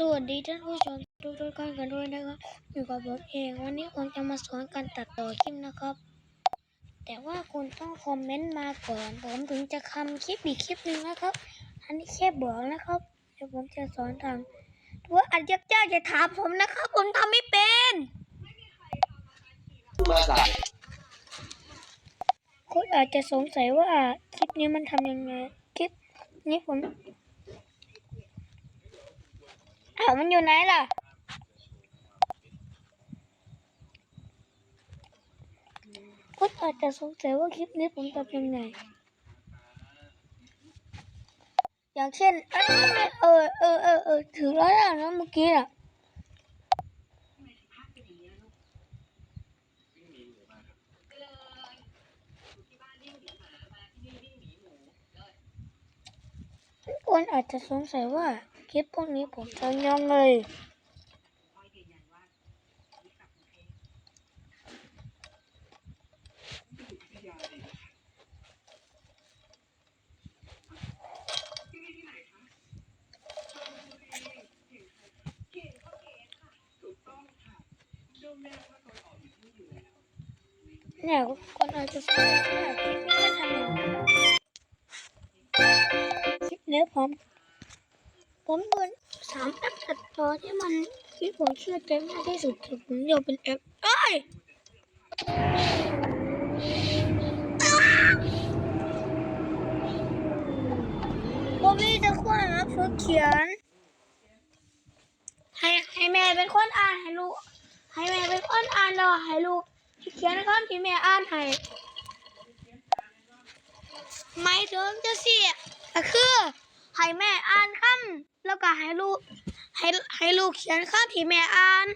สวัสดีท่านผู้ชมทุกทุกท่านกันด้วยนะครับอยู่กับผมเองวันนี้ผมจะมาสอนการตัดต่อคลิปนะครับ แต่ว่าคุณต้องคอมเมนต์มาก่อนผมถึงจะทำคลิปอีกคลิปหนึ่งนะครับ อันนี้แค่บอกนะครับเดี๋ยวผมจะสอนทำตัวอัดยักษ์จ้าจะถามผมนะครับ ผมทำไม่เป็นคุณอาจจะสงสัยว่าคลิปนี้มันทำยังไงคลิปนี้ผม มันอยู่ไหนล่ะ คุณอาจจะสงสัยว่าคลิปนี้ผมทำยังไง อย่างเช่น เอยเออเออเออเออถือแล้วนะเมื่อกี้น่ะคนอาจจะสงสัยว่า ลิปพวกนี้ผมทำยังไงเนี่ยคนอาจจะสงสัยว่าคลิปนี้มันทำยังไงคลิปนี้ผม ผมดูสามแอปตัดต่อที่มันที่ผมเชื่อใจมากที่สุดคือผมอยากเป็นแอปเอ้ยผมมีแต่คนนะฝึกเขียน ให้ให้แม่เป็นคนอ่านให้ลูกให้แม่เป็นคนอ่านแล้วให้ลูกเขียนคำที่แม่อ่านให้ไม่ถึงจะเสียก็คือ ให้แม่อ่านคำแล้วก็ให้ลูกให้ให้ลูกเขียนคำที่แม่อ่าน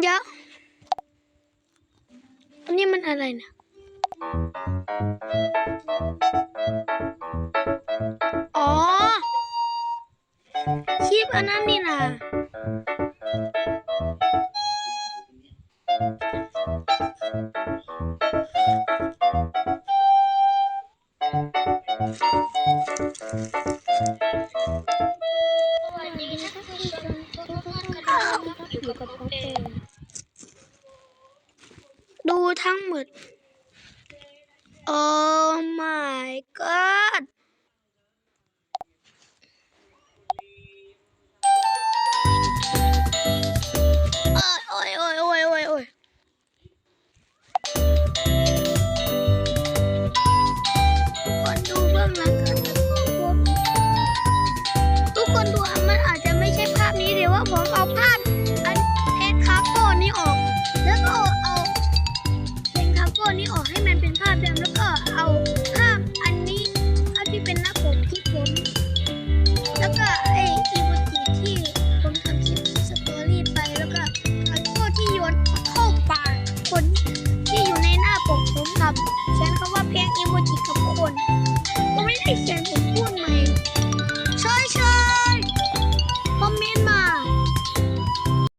เดี๋ยวอันนี้มันอะไรนะอ๋อคลิปอันนั้นนี่นะ ดูทั้งหมด Oh my god มันอาจจะไม่ใช่ภาพนี้เดี๋ยวว่าผมเอาภาพอันเทสคาโก้นี้ออก แล้วก็เอาเป็นคาโก้นี้ออกให้มันเป็นภาพเดิมแล้วก็เอาภาพอันนี้เอาที่เป็นหน้าปกที่ผมแล้วก็ไอ้อีโมจิที่ผมทำคลิปสตอรี่ไปแล้วก็คาโก้ที่โยนเข้าปากคนที่อยู่ในหน้าปกผมทำเขียนคำว่าเพลงอีโมจิกับคนก็ไม่ได้เขียนผมพูดใหม